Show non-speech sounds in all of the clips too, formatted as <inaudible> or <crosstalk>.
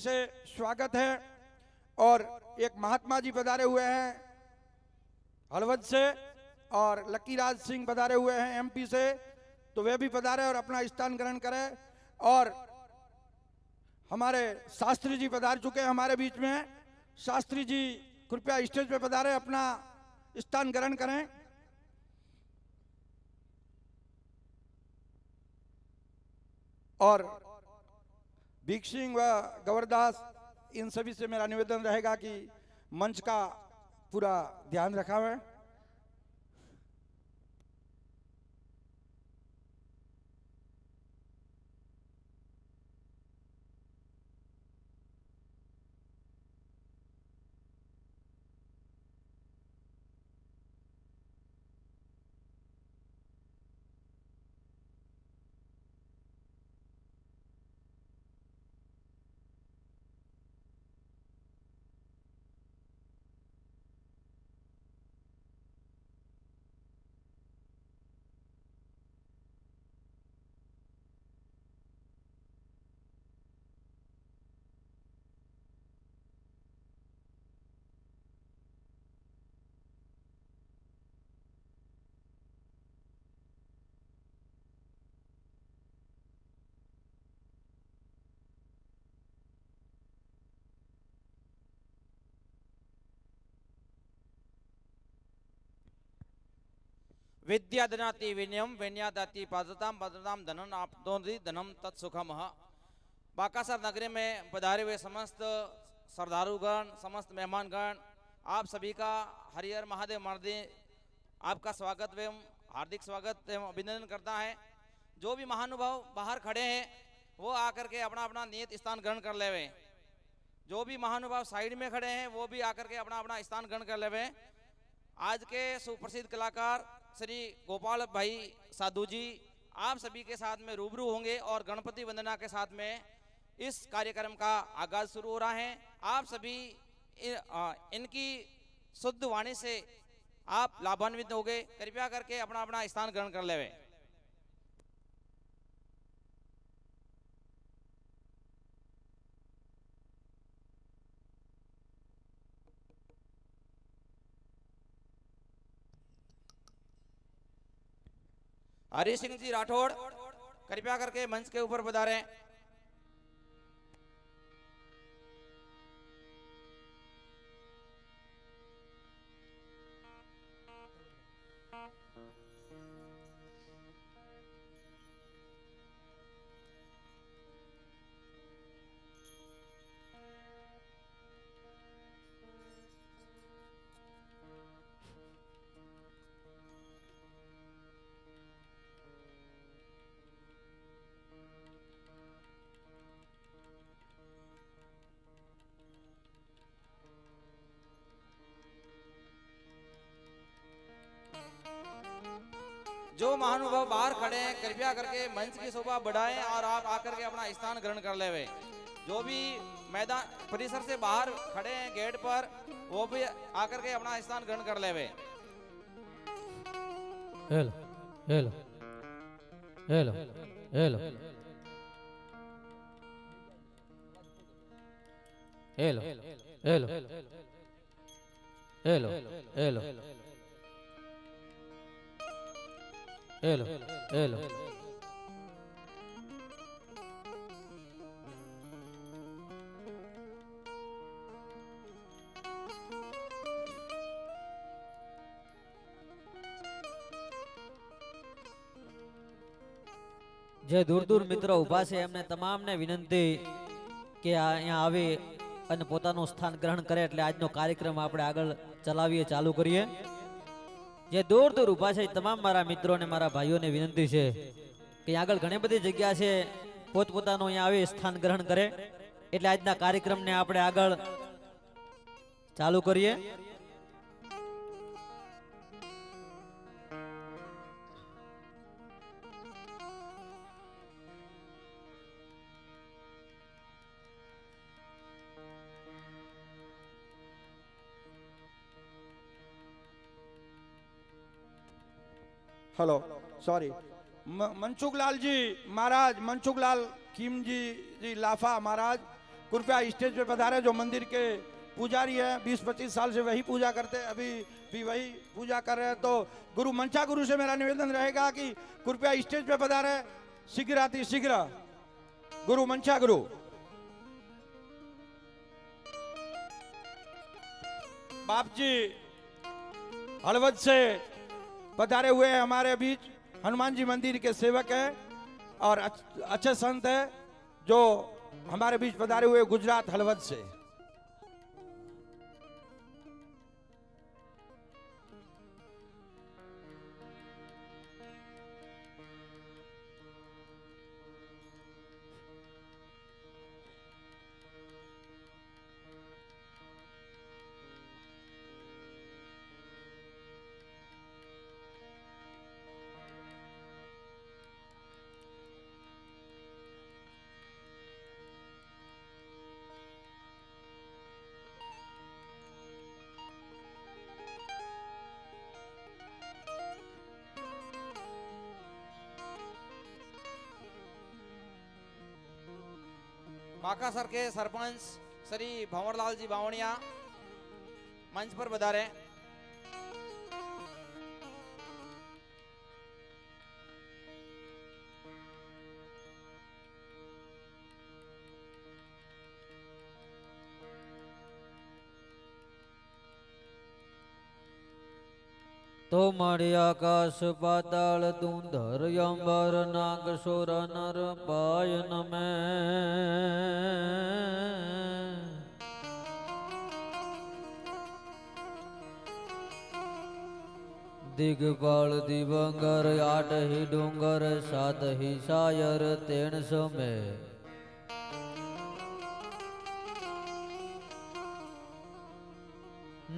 से स्वागत है और एक महात्मा जी पधारे हुए हैं हलवद से और लकीराज सिंह पधारे हुए हैं एमपी से तो वे भी पधारे और अपना स्थान ग्रहण करें। और हमारे शास्त्री जी पधार चुके हैं हमारे बीच में। शास्त्री जी कृपया स्टेज पे पधारे, अपना स्थान ग्रहण करें। और भीख सिंह व गवर्दास इन सभी से मेरा निवेदन रहेगा कि मंच का पूरा ध्यान रखा हुआ है विद्यादनाति विनयम विन्यादाति पादताम पादताम धनम आपदोदि धनम तत्सुखम बाकासर नगरी में पधारे हुए समस्त श्रद्धालुगण समस्त मेहमानगण, आप सभी का हरिहर महादेव मर्दे आपका स्वागत एवं हार्दिक स्वागत एवं अभिनंदन करता है। जो भी महानुभाव बाहर खड़े हैं, वो आकर के अपना अपना नियत स्थान ग्रहण कर लेवे। जो भी महानुभाव साइड में खड़े हैं, वो भी आकर के अपना अपना स्थान ग्रहण कर लेवे। आज के सुप्रसिद्ध कलाकार श्री गोपाल भाई साधु जी आप सभी के साथ में रूबरू होंगे और गणपति वंदना के साथ में इस कार्यक्रम का आगाज़ शुरू हो रहा है। आप सभी इन, आ, इनकी शुद्ध वाणी से आप लाभान्वित होंगे। कृपया करके अपना अपना स्थान ग्रहण कर लेवे। हरि सिंह जी राठौड़ कृपया करके मंच के ऊपर पधारें जो महानुभाव बाहर खड़े हैं कृपया करके मंच की शोभा बढ़ाएँ और आप आकर के अपना स्थान ग्रहण कर लेवे जो भी मैदान परिसर से बाहर खड़े हैं गेट पर वो भी आकर के अपना स्थान ग्रहण कर लेवे hello hello hello hello hello hello hello hello hello hello જે દૂર દૂર મિત્રો ઊભા છે, એમને તમામને વિનંતી કે અહીંયા આવે અને પોતાનું સ્થાન ગ્રહણ કરે એટલે આજનો કાર્યક્રમ આપણે આગળ ચલાવીએ, ચાલુ કરીએ. જે દૂર દૂર ઊભા છે તમામ મારા મિત્રો અને મારા ભાઈઓને વિનંતી છે કે આગળ ઘણી બધી જગ્યા છે, પોતપોતાનું અહીંયા આવે સ્થાન ગ્રહણ કરે. એટલે આજના કાર્યક્રમને આપણે આગળ ચાલુ કરીએ. हेलो सॉरी मनसुख लाल जी महाराज मनसुख लाल खीम जी जी लाफा महाराज कृपया स्टेज पे पधारे जो मंदिर के पुजारी है। बीस पच्चीस साल से वही पूजा करते हैं। अभी भी वही पूजा कर रहे हैं। तो गुरु मंचा गुरु से मेरा निवेदन रहेगा कि कृपया स्टेज पे पधारे। शीघ्र आती शीघ्र। गुरु मंचा गुरु। बाप जी हलवद से पधारे हुए हैं हमारे बीच हनुमान जी मंदिर के सेवक हैं और अच्छ- अच्छे संत हैं जो हमारे बीच पधारे हुए गुजरात हलवद से કાકા સરખે સરપંચ શ્રી ભંવરલાલજી બાવણિયા મંચ પર વધારે તો મળી આકાશ પાતાળ ધુંધર અંબર નાગ સુર નર પાયન મે દિગપાળ દિવંગર આઠ હિ ડુંગર સાત હિ સાયર તેણ સમે.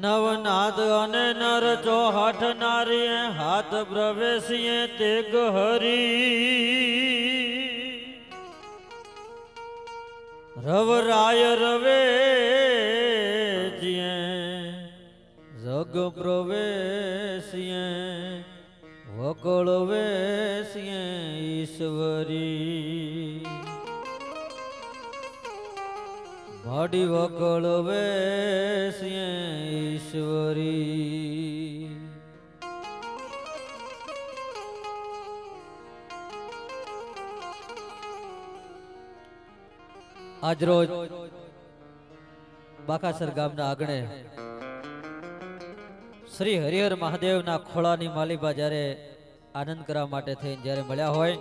નવનાથ અને નર ચોહઠ નારીએ હાથ પ્રવેશીએ તે ગહરી. રવરાય રવે જગ પ્રવેશીએ વકળવેશીએ ઈશ્વરી. ભાડી વકળ વેશીએ ઈશ્વરી. આજરોજ બાકાસર ગામના આગણે શ્રી હરિહર મહાદેવના ખોળાની માલિબા જ્યારે આનંદ કરવા માટે થઈને જ્યારે મળ્યા હોય,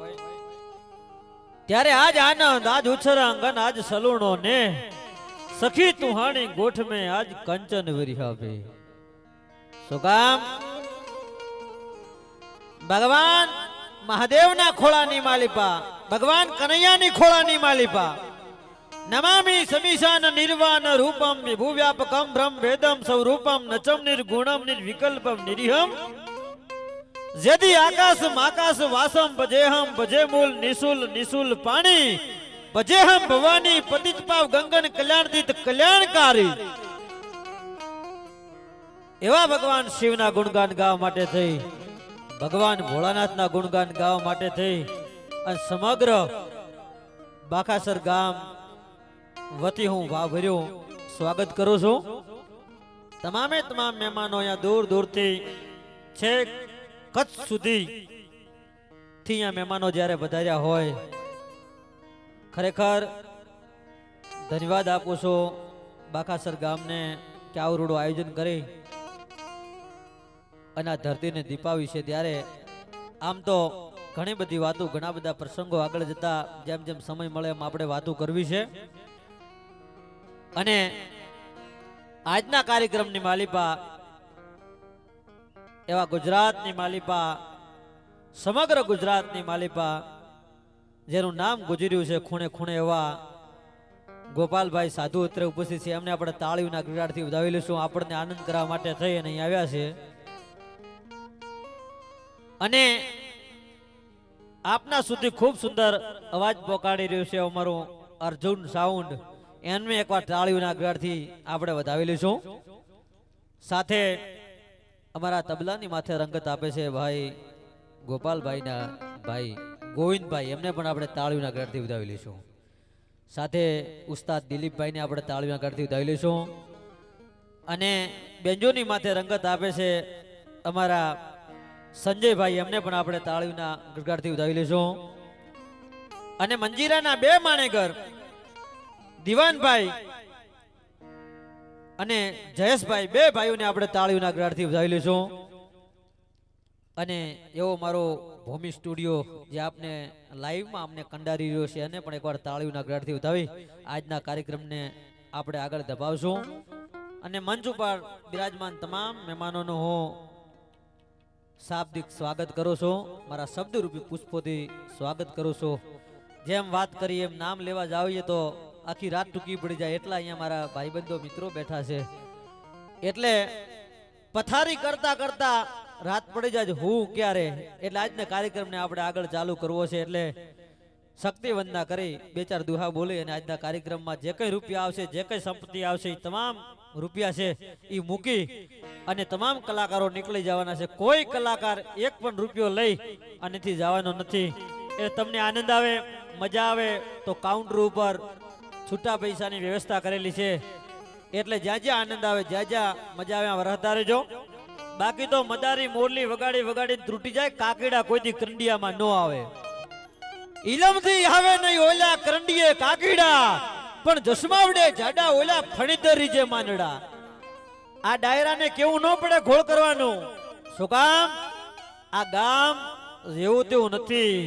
ત્યારે આજ આનંદ, આજ ઉછરાંગન, આજ સલૂણો ને સખી તુહાણી ગોઠ મે આજ કંચન વિરિહાભે શું કામ? ભગવાન મહાદેવના ખોળાની માલિપા, ભગવાન કનૈયાની ખોળાની માલિપા. નમામિ સમીશાન નિર્વાણ રૂપમ વિભુવ્યાપકમ બ્રહ્મ વેદમ સ્વરૂપમ નચમ નિર્ગુણમ નિર્વિકલ્પમ નિરીહમ. જેદી આકાશ માકાશ વાસમ ભજેહમ ભજે મૂલ નિશુલ નિશુલ પાણી. ભજેહમ ભવાની પતિત પાવ ગંગન કલ્યાણદીત કલ્યાણકારી. એવા ભગવાન શિવના ગુણગાન ગાવા માટે થઈ, ભગવાન ભોળાનાથના ગુણગાન ગાવા માટે થઈ, અને સમગ્ર બાખાસર ગામ વતી હું વાભર્યું સ્વાગત કરું છું. તમામે તમામ મહેમાનો અહીંયા દૂર દૂરથી છેક કચ્છ સુધી થી અહીંયા મહેમાનો જ્યારે વધાર્યા હોય ખરેખર ધન્યવાદ આપું છું બાકાસર ગામને કે આવરૂડું આયોજન કરી અને આ ધરતીને દીપાવી છે. ત્યારે આમ તો ઘણી બધી વાતો, ઘણા બધા પ્રસંગો આગળ જતા જેમ જેમ સમય મળે એમ આપણે વાતો કરવી છે. અને આજના કાર્યક્રમની માલિપા એવા ગુજરાતની માલિપા, સમગ્ર ગુજરાતની માલિપા જેનું નામ ગુજર્યું છે ખૂણે ખૂણે એવા ગોપાલભાઈ સાધુ અત્રે ઉપસ્થિત છે. એમને આપણે તાળીઓના ગિરાડથી વધાવી લઈશું આપણને આનંદ કરવા માટે થઈ અને અહીં આવ્યા છે. અને આપના સુધી ખૂબ સુંદર અવાજ પોકાડી રહ્યું છે અમારું અર્જુન સાઉન્ડ. એમને એકવાર તાળીઓના ગળથી આપણે વધાવી લઈશું. સાથે અમારા તબલાની માથે રંગત આપે છે ભાઈ ગોપાલભાઈના ભાઈ. ગોવિંદભાઈ, એમને પણ આપણે તાળીઓના ઘરથી વધાવી લઈશું. સાથે ઉસ્તાદ દિલીપભાઈને આપણે તાળવીના ઘરથી ઉધાવી લઈશું. અને બેન્જોની માથે રંગત આપે છે અમારા સંજયભાઈ, એમને પણ આપણે તાળીના ઘરથી ઉધાવી લઈશું. અને મંજીરાના બે માણેકર, દિવાનભાઈ અને જયેશભાઈ, બે ભાઈઓને આપણે તાળીઓના ગરાડથી વધાવી લઈશું. અને એવો મારો ભૂમિ સ્ટુડિયો જે આપને લાઈવમાં અમને કંડારી રહ્યો છે અને પણ એકવાર તાળીઓના ગરાડથી ઉતાવી આજના કાર્યક્રમને આપણે આગળ દબાવશું અને મંચ ઉપર બિરાજમાન તમામ મહેમાનોનું હું શાબ્દિક સ્વાગત કરું છું. મારા શબ્દરૂપી પુષ્પોથી સ્વાગત કરું છું. જેમ વાત કરીએ એમ નામ લેવા જાવીએ તો આખી રાત ટૂંકી પડી જાય એટલા અહીંયા મારા ભાઈબંધો મિત્રો બેઠા છે. એટલે પથારી કરતા કરતા રાત પડી જાય હું ક્યારે? એટલે આજના કાર્યક્રમને આપણે આગળ ચાલુ કરવો છે, એટલે શક્તિ વંદના કરી, બે ચાર દુહા બોલી અને આજના કાર્યક્રમમાં જે કઈ રૂપિયા આવશે, જે કઈ સંપત્તિ આવશે એ તમામ રૂપિયા છે એ મૂકી અને તમામ કલાકારો નીકળી જવાના છે. કોઈ કલાકાર એક પણ રૂપિયો લઈ અનેથી જવાનો નથી. એ તમને આનંદ આવે, મજા આવે, તો કાઉન્ટર ઉપર છૂટા પૈસાની વ્યવસ્થા કરેલી છે. એટલે જ્યાં જ્યાં આનંદ આવે, જ્યાં જ્યાં મજા આવે રહેતા રહેજો. બાકી તો મદારી, મોરલી વગાડી વગાડી ત્રુટી જાય, કાકીડા કોઈથી કરંડિયામાં ન આવે. ઇલમથી આવે નહીં ઓલા કરંડીએ કાકીડા, પણ જસમાવડે જાડા ઓલા ફણીતરી જે માંડડા આ ડાયરાને કેવું ન પડે ઘોળ કરવાનું? શું કામ? આ ગામ જેવું તેવું નથી.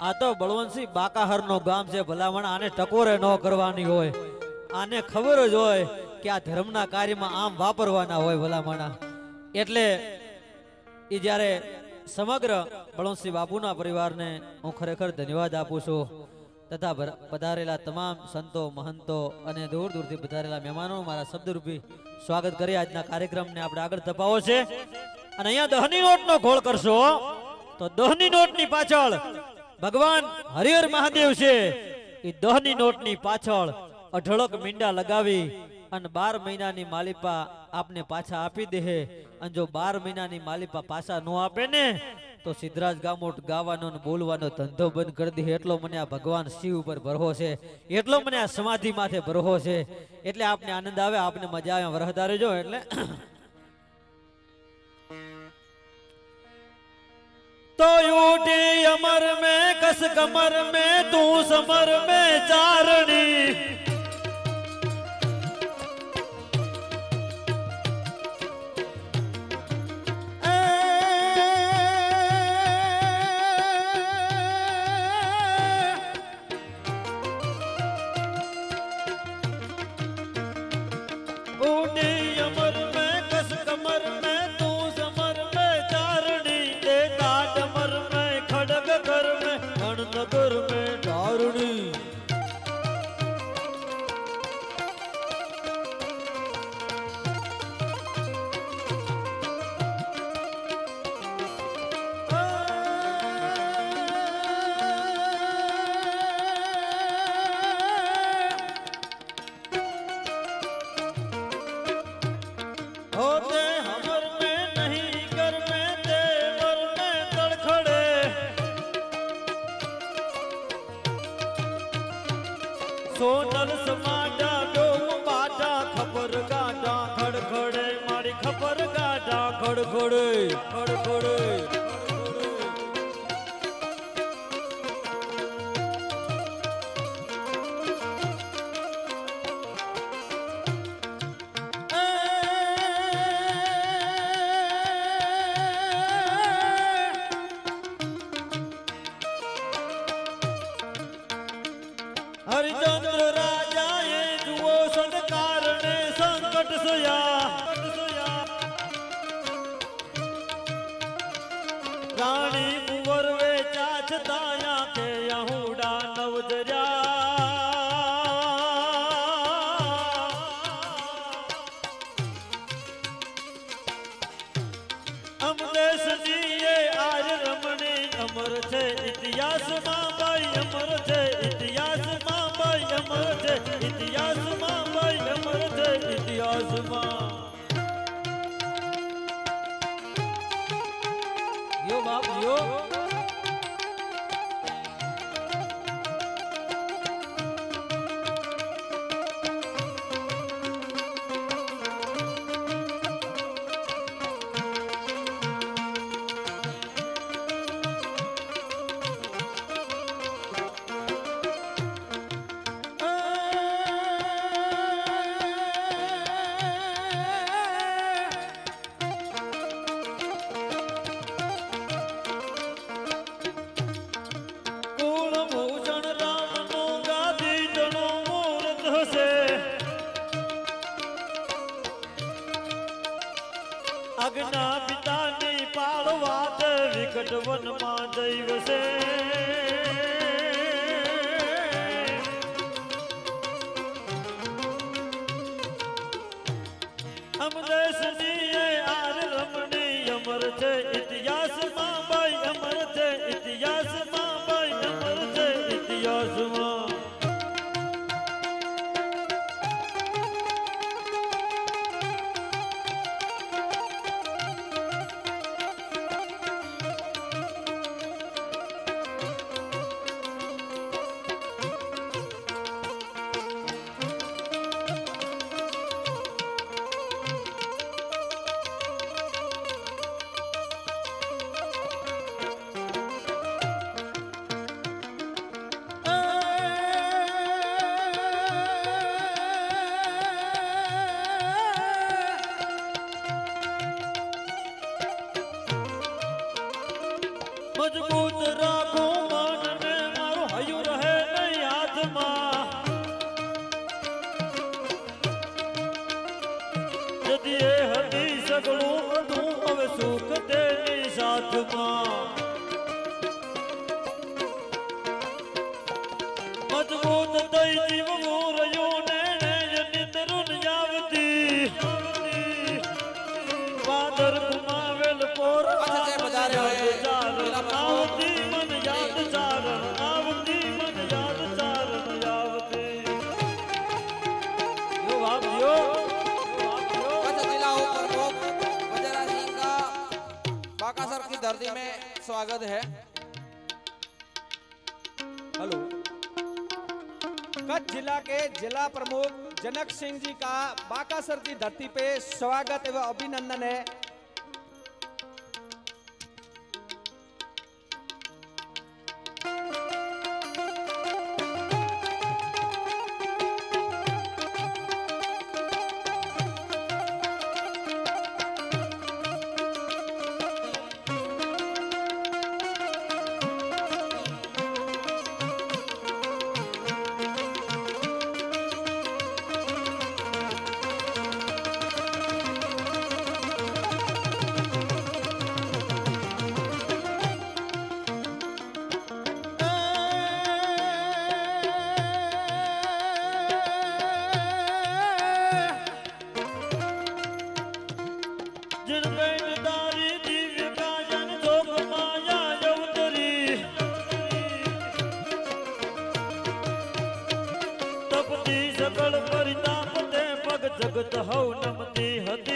આ તો બળવંતસિંહ બાકાહરનો ગામ છે ભલામણ, આને ટકોરે ન કરવાની હોય. આને ખબર જ હોય કે આ ધર્મના કાર્યમાં આમ વાપરવાના હોય ભલામણા. એટલે એ જ્યારે સમગ્ર બળવંતસિંહ બાપુના પરિવારને હું ખરેખર ધન્યવાદ આપું છું. તથા પધારેલા તમામ સંતો, મહંતો અને દૂર દૂરથી પધારેલા મહેમાનો, મારા શબ્દરૂપી સ્વાગત કરી. આજના કાર્યક્રમને આપણે આગળ ધપાવો છે. અને અહીંયા દહની નોટનો ઘોળ કરશો. તો દહની નોટની પાછળ ભગવાન હરિહર મહાદેવ છે. એ દહની નોટની પાછળ અઢળક મીંડા લગાવી અને બાર મહિનાની માલિપા આપને પાછા આપી દેહે. અને જો બાર મહિનાની માલિપા પાછા ન આપે ને, તો સિદ્ધરાજ ગામોટ ગાવાનો ને બોલવાનો ધંધો બંધ કરી દે એટલો મને આ ભગવાન શિવ ઉપર ભરહો છે. એટલો મને આ સમાધિ માથે ભરહો છે. એટલે આપને આનંદ આવે, આપને મજા આવે. વરહદારે જો એટલે. <coughs> તો ઉઠી અમર મેં કસ કમર મેં, તું સમર મેં, ચારણી. भगवान અગના પિતાની પાળવાત વિકટ વનમાં જૈવશે स्वागत है। हेलो। कच्छ जिला के जिला प्रमुख जनक सिंह जी का बाकासर की धरती पे स्वागत एवं अभिनंदन है। તપતી સકળ પરિતાપ તે પગ જગત હવ નમતી હતી.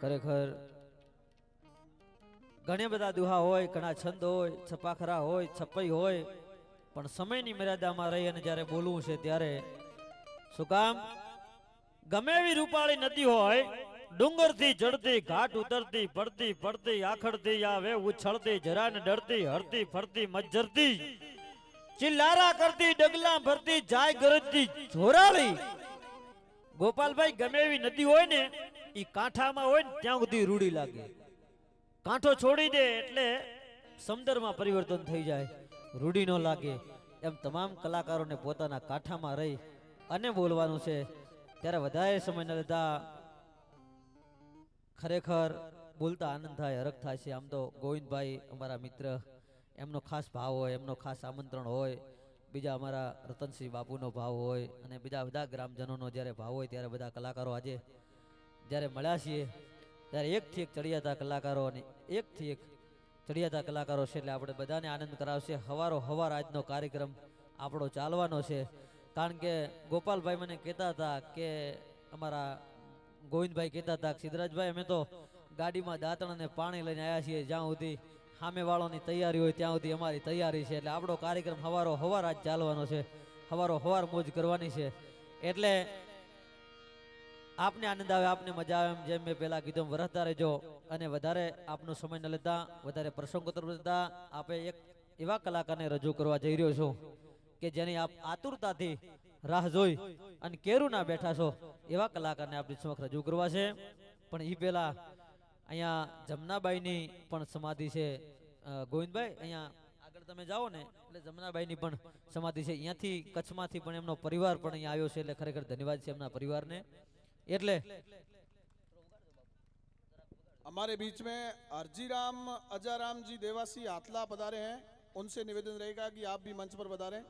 ખરેખર ઘણા બધા દુહા હોય, ઘણા છંદ હોય છપાખરા હોય, છપાઈ હોય, પણ સમયની મર્યાદામાં રહી અને જ્યારે બોલવું છે ત્યારે શું કામ? ગમે એવી રૂપાળી નદી હોય, ડુંગરથી ચડતી ઘાટ ઉતરતી, પડતી પડતી, આખડતી આવે ઉછળતી જરા ને ડરતી, હરતી, ફરતી મજ્જરતી ચિલ્લારા કરતી, ડગલા ભરતી, જાય ગરજતી જોરાળી ગોપાલભાઈ, ગમે એવી નદી હોય ને ઈ કાંઠામાં હોય ને ત્યાં સુધી રૂડી લાગે. કાંઠો છોડી દે એટલે સમદરમાં પરિવર્તન થઈ જાય. રૂડી ન લાગે. એમ તમામ કલાકારોને પોતાના કાંઠામાં રહી અને બોલવાનું છે. ત્યારે વધારે સમય ન લેતા ખરેખર બોલતા આનંદ થાય હરખ થાય છે. આમ તો ગોવિંદભાઈ અમારા મિત્ર, એમનો ખાસ ભાવ હોય, એમનો ખાસ આમંત્રણ હોય. બીજા અમારા રતનસિંહ બાપુનો ભાવ હોય અને બીજા બધા ગ્રામજનોનો જ્યારે ભાવ હોય ત્યારે બધા કલાકારો આજે જ્યારે મળ્યા છીએ, ત્યારે એકથી એક ચડિયાતા કલાકારો અને એકથી એક ચડિયાતા કલાકારો છે એટલે આપણે બધાને આનંદ કરાવશે. હવારો હવાર આજનો કાર્યક્રમ આપણો ચાલવાનો છે. કારણ કે ગોપાલભાઈ મને કહેતા હતા કે અમારા ગોવિંદભાઈ કહેતા હતા સિદ્ધરાજભાઈ, અમે તો ગાડીમાં દાંતણ અને પાણી લઈને આવ્યા છીએ જ્યાં સુધી સામે વાળાની તૈયારી હોય ત્યાં સુધી અમારી તૈયારી છે. એટલે આપણો કાર્યક્રમ હવારો હવાર આજ ચાલવાનો છે. હવારો હવાર મોજ કરવાની છે. એટલે આપને આનંદ આવે, આપને મજા આવે એમ જેમ મેં પહેલા કીધું વરસતા રહેજો અને વધારે આપનો સમય ન લેતા, વધારે પ્રસંગોત્તર લેતા આપે એક એવા કલાકારને રજૂ કરવા જઈ રહ્યો છું કે જેની આપ આતુરતાથી રાહ જોઈ અને કેરું ના બેઠા છો એવા કલાકારને આપણી સમક્ષ રજૂ કરવા છે. પણ એ પહેલા અહીંયા જમનાબાઈની પણ સમાધિ છે. ગોવિંદભાઈ, અહીંયા આગળ તમે જાઓ ને, એટલે જમનાબાઈની પણ સમાધિ છે. અહીંયાથી કચ્છમાંથી પણ એમનો પરિવાર પણ અહીંયા આવ્યો છે, એટલે ખરેખર ધન્યવાદ છે એમના પરિવારને. એટલે हमारे बीच में अर्जीराम अजाराम जी देवासी हाथला पधारे हैं उनसे निवेदन रहेगा कि आप भी मंच पर पधारें